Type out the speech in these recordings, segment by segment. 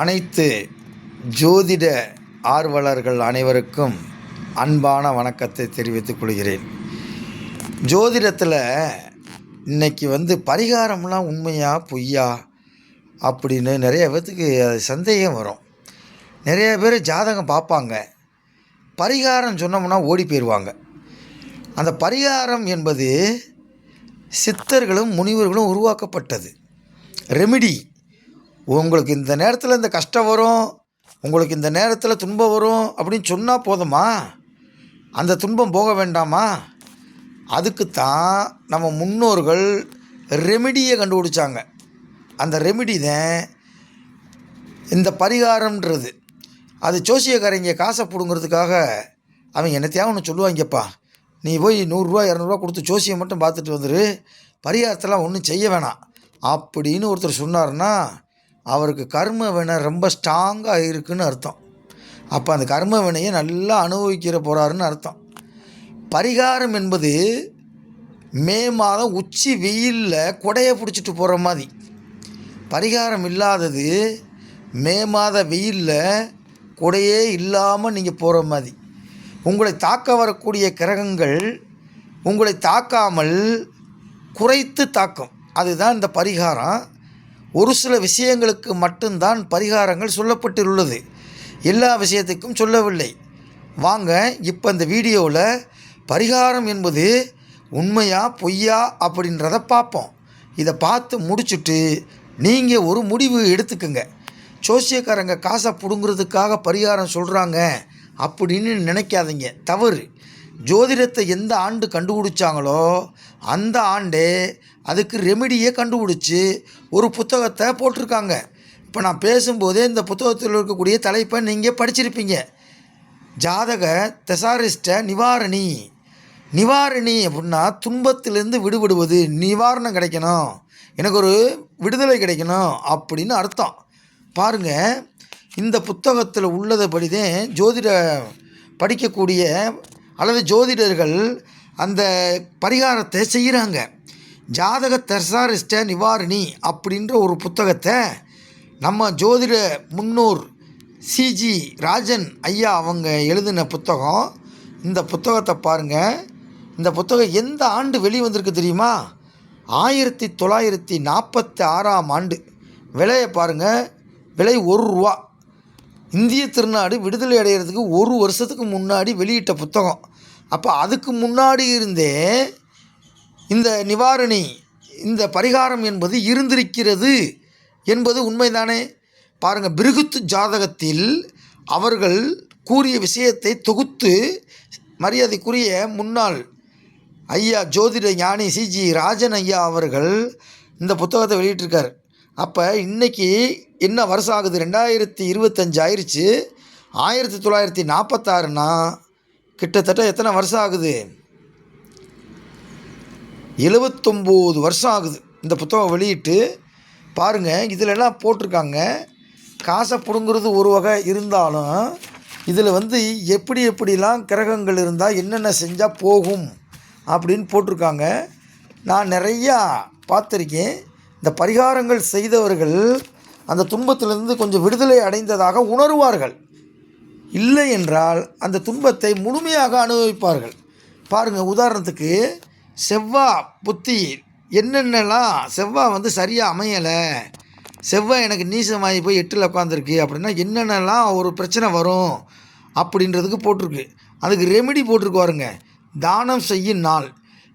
அனைத்து ஜோதிட ஆர்வலர்கள் அனைவருக்கும் அன்பான வணக்கத்தை தெரிவித்துக் கொள்கிறேன். ஜோதிடத்தில் இன்னைக்கு வந்து பரிகாரம்லாம் உண்மையா பொய்யா அப்படின்னு நிறைய பேர்த்துக்கு அது சந்தேகம் வரும். நிறைய பேர் ஜாதகம் பார்ப்பாங்க. பரிகாரம் சொன்னோம்னா ஓடி போயிடுவாங்க அந்த பரிகாரம் என்பது சித்தர்களும் முனிவர்களும் உருவாக்கப்பட்டது. ரெமிடி உங்களுக்கு இந்த நேரத்தில் இந்த கஷ்டம் வரும் உங்களுக்கு இந்த நேரத்தில் துன்பம் வரும் அப்படின்னு சொன்னால் போதுமா? அந்த துன்பம் போக வேண்டாமா? அதுக்குத்தான் நம்ம முன்னோர்கள் ரெமிடியை கண்டுபிடிச்சாங்க. அந்த ரெமிடி தான் இந்த பரிகாரம்ன்றது. அது ஜோசியக்காரங்க காசை பிடுங்கிறதுக்காக அவன் என்னத்தையாவது ஒன்று சொல்லுவாங்கப்பா. நீ போய் நூறுரூவா இரநூறுவா கொடுத்து ஜோசியம் மட்டும் பார்த்துட்டு வந்துரு. பரிகாரத்தெல்லாம் ஒன்றும் செய்ய வேணாம். அப்படின்னு ஒருத்தர் சொன்னார்னா அவருக்கு கர்ம வினை ரொம்ப ஸ்ட்ராங்காக இருக்குன்னு அர்த்தம். அப்போ அந்த கர்ம வினையை நல்லா அனுபவிக்கிற போகிறாருன்னு அர்த்தம். பரிகாரம் என்பது மே மாதம் உச்சி வெயிலில் கொடையை பிடிச்சிட்டு போகிற மாதிரி. பரிகாரம் இல்லாதது மே மாத வெயிலில் கொடையே இல்லாமல் நீங்கள் போகிற மாதிரி. உங்களை தாக்க வரக்கூடிய கிரகங்கள் உங்களை தாக்காமல் குறைத்து தாக்கும். அதுதான் இந்த பரிகாரம். ஒரு சில விஷயங்களுக்கு மட்டும்தான் பரிகாரங்கள் சொல்லப்பட்டுள்ளது எல்லா விஷயத்துக்கும் சொல்லவில்லை. வாங்க இப்போ இந்த வீடியோவில் பரிகாரம் என்பது உண்மையா பொய்யா அப்படின்றத பார்ப்போம். இதை பார்த்து முடிச்சுட்டு நீங்கள் ஒரு முடிவு எடுத்துக்கோங்க. சோசியக்காரங்க காசை பிடுங்கிறதுக்காக பரிகாரம் சொல்கிறாங்க அப்படின்னு நினைக்காதீங்க. தவறு. ஜோதிடத்தை எந்த ஆண்டு கண்டுபிடிச்சாங்களோ அந்த ஆண்டே அதுக்கு ரெமிடியை கண்டுபிடிச்சி ஒரு புத்தகத்தை போட்டிருக்காங்க. இப்போ நான் பேசும்போதே இந்த புத்தகத்தில் இருக்கக்கூடிய தலைப்பை நீங்கள் படிச்சிருப்பீங்க. ஜாதக தெசாரிஸ்ட நிவாரணி. நிவாரணி அப்படின்னா துன்பத்திலேருந்து விடுபடுவது நிவாரணம் கிடைக்கணும். எனக்கு ஒரு விடுதலை கிடைக்கணும் அப்படின்னு அர்த்தம். பாருங்கள் இந்த புத்தகத்தில் உள்ளதை தான் ஜோதிட படிக்கக்கூடிய அல்லது ஜோதிடர்கள் அந்த பரிகாரத்தை செய்கிறாங்க ஜாதக தர்சாரிஸ்ட நிவாரணி அப்படின்ற ஒரு புத்தகத்தை நம்ம ஜோதிட முன்னோர் சிஜி ராஜன் ஐயா அவங்க எழுதின புத்தகம். இந்த புத்தகத்தை பாருங்கள் இந்த புத்தகம் எந்த ஆண்டு வெளிவந்திருக்கு தெரியுமா? ஆயிரத்தி தொள்ளாயிரத்தி நாற்பத்தி ஆறாம் ஆண்டு. விலையை பாருங்கள் விலை ஒரு ரூபா. இந்திய திருநாடு விடுதலை அடைகிறதுக்கு ஒரு வருஷத்துக்கு முன்னாடி வெளியிட்ட புத்தகம். அப்போ அதுக்கு முன்னாடி இருந்தே இந்த நிவாரணி இந்த பரிகாரம் என்பது இருந்திருக்கிறது என்பது உண்மைதானே? பாருங்கள் பிருகுத்து ஜாதகத்தில் அவர்கள் கூறிய விஷயத்தை தொகுத்து மரியாதைக்குரிய முன்னாள் ஐயா ஜோதிட ஞானி சிஜி ராஜன் ஐயா அவர்கள் இந்த புத்தகத்தை வெளியிட்டிருக்கார். அப்போ இன்றைக்கி என்ன வருஷம் ஆகுது? ரெண்டாயிரத்தி இருபத்தஞ்சு ஆயிடுச்சு ஆயிரத்தி தொள்ளாயிரத்தி நாற்பத்தாறுனா கிட்டத்தட்ட எத்தனை வருஷம் ஆகுது? எழுபத்தொம்போது வருஷம் ஆகுது. இந்த புத்தகம் வெளியிட்டு பாருங்கள் இதிலெல்லாம் போட்டிருக்காங்க? காசை பிடுங்கிறது ஒரு வகை இருந்தாலும் இதில் வந்து எப்படி எப்படிலாம் கிரகங்கள் இருந்தால் என்னென்ன செஞ்சால் போகும் அப்படின்னு போட்டிருக்காங்க. நான் நிறையா பார்த்துருக்கேன். இந்த பரிகாரங்கள் செய்தவர்கள் அந்த துன்பத்திலிருந்து கொஞ்சம் விடுதலை அடைந்ததாக உணருவார்கள். இல்லை என்றால் அந்த துன்பத்தை முழுமையாக அனுபவிப்பார்கள். பாருங்கள் உதாரணத்துக்கு செவ்வாய் புத்தி. என்னென்னலாம் செவ்வாய் வந்து சரியாக அமையலை? செவ்வாய் எனக்கு நீசமாகி போய் எட்டில் உட்காந்துருக்கு அப்படின்னா என்னென்னலாம் ஒரு பிரச்சனை வரும் அப்படின்றதுக்கு போட்டிருக்கு. அதுக்கு ரெமெடி போட்டிருக்கு பாருங்க. தானம் செய்யும் நாள்.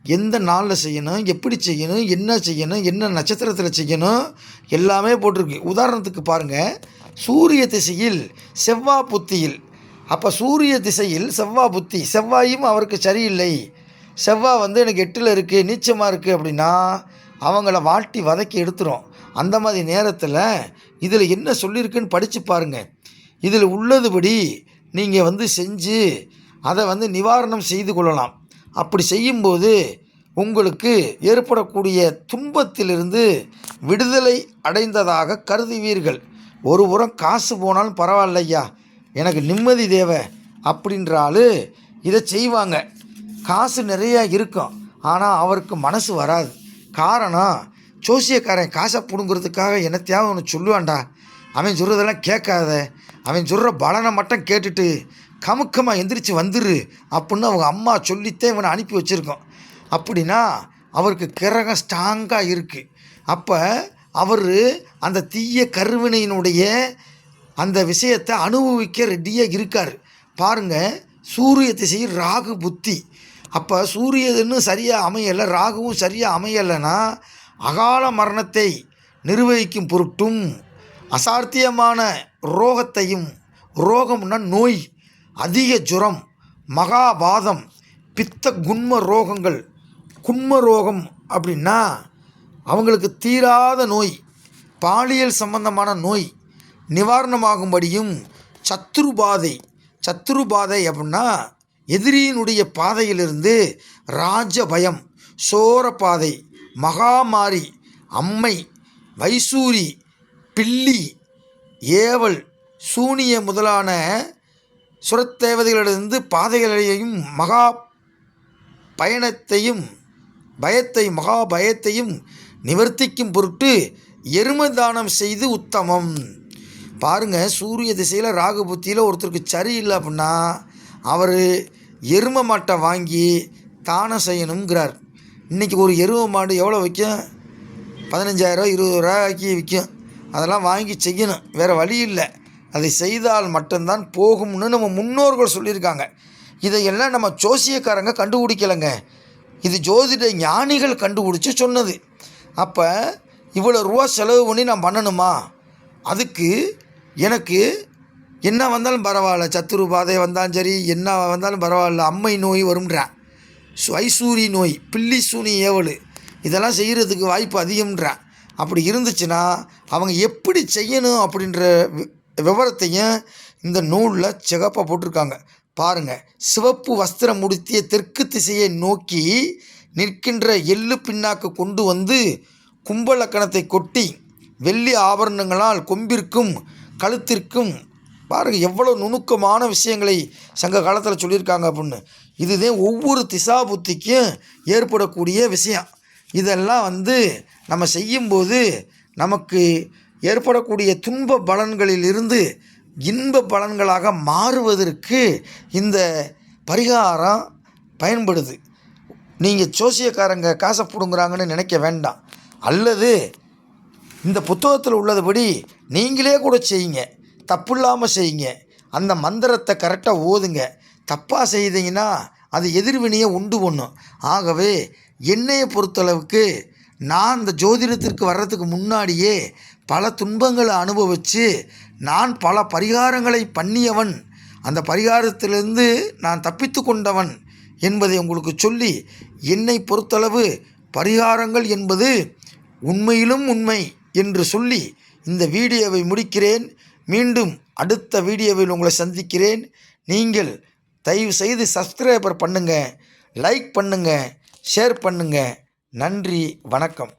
எந்த நாளில் செய்யணும்? எப்படி செய்யணும்? என்ன செய்யணும்? என்ன நட்சத்திரத்தில் செய்யணும்? எல்லாமே போட்டிருக்கு. உதாரணத்துக்கு பாருங்கள் சூரிய திசையில் செவ்வாய் புத்தியில். அப்போ சூரிய திசையில் செவ்வாய் புத்தி. செவ்வாயும் அவருக்கு சரியில்லை. செவ்வாய் வந்து எனக்கு எட்டில் இருக்குது நீச்சமாக இருக்குது அப்படின்னா அவங்கள வாட்டி வதக்கி எடுத்துரும். அந்த மாதிரி நேரத்தில் இதில் என்ன சொல்லியிருக்குன்னு படித்து பாருங்கள் இதில் உள்ளதுபடி நீங்கள் வந்து செஞ்சு அதை வந்து நிவாரணம் செய்து கொள்ளலாம். அப்படி செய்யும்போது உங்களுக்கு ஏற்படக்கூடிய துன்பத்திலிருந்து விடுதலை அடைந்ததாக கருதுவீர்கள். ஒரு உரம் காசு போனாலும் பரவாயில்லையா? எனக்கு நிம்மதி தேவை அப்படின்றாலும் இதை செய்வாங்க. காசு நிறையா இருக்கும். ஆனால் அவருக்கு மனசு வராது. காரணம் ஜோசியக்காரன் காசை பிடுங்கிறதுக்காக என்னத்தையாவது ஒன்று சொல்லுவான்டா. அவன் சொல்கிறதெல்லாம் கேட்காத. அவன் சொல்கிற பலனை மட்டும் கேட்டுட்டு கமுக்கமாக எந்திரிச்சு வந்துரு அப்படின்னு அவங்க அம்மா சொல்லித்தான் இவனை அனுப்பி வச்சுருக்கோம். அப்படின்னா அவருக்கு கிரகம் ஸ்ட்ராங்காக இருக்குது அப்போ அவர் அந்த தீய கருவினையினுடைய அந்த விஷயத்தை அனுபவிக்க ரெடியாக இருக்கார். பாருங்க சூரிய திசையில் ராகு புத்தி. அப்போ சூரியன்னு சரியாக அமையலை ராகுவும் சரியாக அமையலைன்னா அகால மரணத்தை நிர்வகிக்கும் பொருட்டும் அசாத்தியமான ரோகத்தையும் ரோகம்னா நோய் அதிக ஜுரம் மகாபாதம் பித்த குண்ம ரோகங்கள் குண்ம ரோகம் அப்படின்னா அவங்களுக்கு தீராத நோய் பாலியல் சம்பந்தமான நோய் நிவாரணமாகும்படியும் சத்துருபாதை சத்துருபாதை அப்படின்னா எதிரியினுடைய பாதையிலிருந்து ராஜ பயம் சோர மகாமாரி அம்மை வைசூரி பில்லி ஏவல் சூனிய முதலான சுரத்தேவதைகளிலிருந்து பாதைகளையும் மகா பயணத்தையும் பயத்தை மகா பயத்தையும் நிவர்த்திக்கும் பொருட்டு எரும தானம் செய்து உத்தமம். பாருங்கள் சூரிய திசையில் ராகு புத்தியில் ஒருத்தருக்கு சரியில்லை அப்படின்னா அவர் எரும மாட்டை வாங்கி தானம் செய்யணுங்கிறார் இன்றைக்கி ஒரு எரும மாடு எவ்வளோ விற்கும் பதினஞ்சாயிரம் இருபது ரூபாய்க்கு விற்கும் அதெல்லாம் வாங்கி செய்யணும். வேறு வழி இல்லை. அதை செய்தால் மட்டும்தான் போகும்னு நம்ம முன்னோர்கள் சொல்லியிருக்காங்க. இதையெல்லாம் நம்ம ஜோசியக்காரங்க கண்டுபிடிக்கலைங்க. இது ஜோதிட ஞானிகள் கண்டுபிடிச்சி சொன்னது. அப்போ இவ்வளோ ரூபா செலவு பண்ணி நான் பண்ணணுமா? அதுக்கு எனக்கு என்ன வந்தாலும் பரவாயில்ல சத்துரு பாதை வந்தாலும் சரி என்ன வந்தாலும் பரவாயில்ல அம்மை நோய் வரும்ன்றான் ஐசூரி நோய் பில்லி சூனி ஏவல் இதெல்லாம் செய்கிறதுக்கு வாய்ப்பு அதிகம்ன்றான் அப்படி இருந்துச்சுன்னா அவங்க எப்படி செய்யணும் அப்படின்ற வி- விவரத்தையும் இந்த நூலில் சிகப்பாக போட்டிருக்காங்க. பாருங்கள் சிவப்பு வஸ்திரம் முடித்திய தெற்கு திசையை நோக்கி நிற்கின்ற எள்ளு பின்னாக்கு கொண்டு வந்து கும்பலக்கணத்தை கொட்டி வெள்ளி ஆபரணங்களால் கொம்பிற்கும் கழுத்திற்கும் பாருங்க எவ்வளோ நுணுக்கமான விஷயங்களை சங்க காலத்தில் சொல்லியிருக்காங்க அப்படின்னு. இதுதான் ஒவ்வொரு திசா புத்திக்கும் ஏற்படக்கூடிய விஷயம். இதெல்லாம் வந்து நம்ம செய்யும்போது நமக்கு ஏற்படக்கூடிய துன்ப பலன்களிலிருந்து இன்ப பலன்களாக மாறுவதற்கு இந்த பரிகாரம் பயன்படுது. நீங்கள் ஜோசியக்காரங்க காசை பிடுங்குறாங்கன்னு நினைக்க வேண்டாம். அல்லது இந்த புத்தகத்தில் உள்ளதுபடி நீங்களே கூட செய்யுங்க. தப்பு இல்லாமல் செய்யுங்க. அந்த மந்திரத்தை கரெக்டாக ஓதுங்க. தப்பாக செய்தீங்கன்னா அது எதிர்வினையை உண்டு பண்ணும். ஆகவே என்னையை பொறுத்தளவுக்கு நான் இந்த ஜோதிடத்திற்கு வர்றதுக்கு முன்னாடியே பல துன்பங்களை அனுபவித்து நான் பல பரிகாரங்களை பண்ணியவன். அந்த பரிகாரத்திலிருந்து நான் தப்பித்து கொண்டவன் என்பதை உங்களுக்கு சொல்லி என்னை பொறுத்தளவு பரிகாரங்கள் என்பது உண்மையிலும் உண்மை என்று சொல்லி இந்த வீடியோவை முடிக்கிறேன். மீண்டும் அடுத்த வீடியோவில் உங்களை சந்திக்கிறேன். நீங்கள் தயவு செய்து சப்ஸ்கிரைபர் பண்ணுங்கள் லைக் பண்ணுங்கள் ஷேர் பண்ணுங்கள் நன்றி வணக்கம்.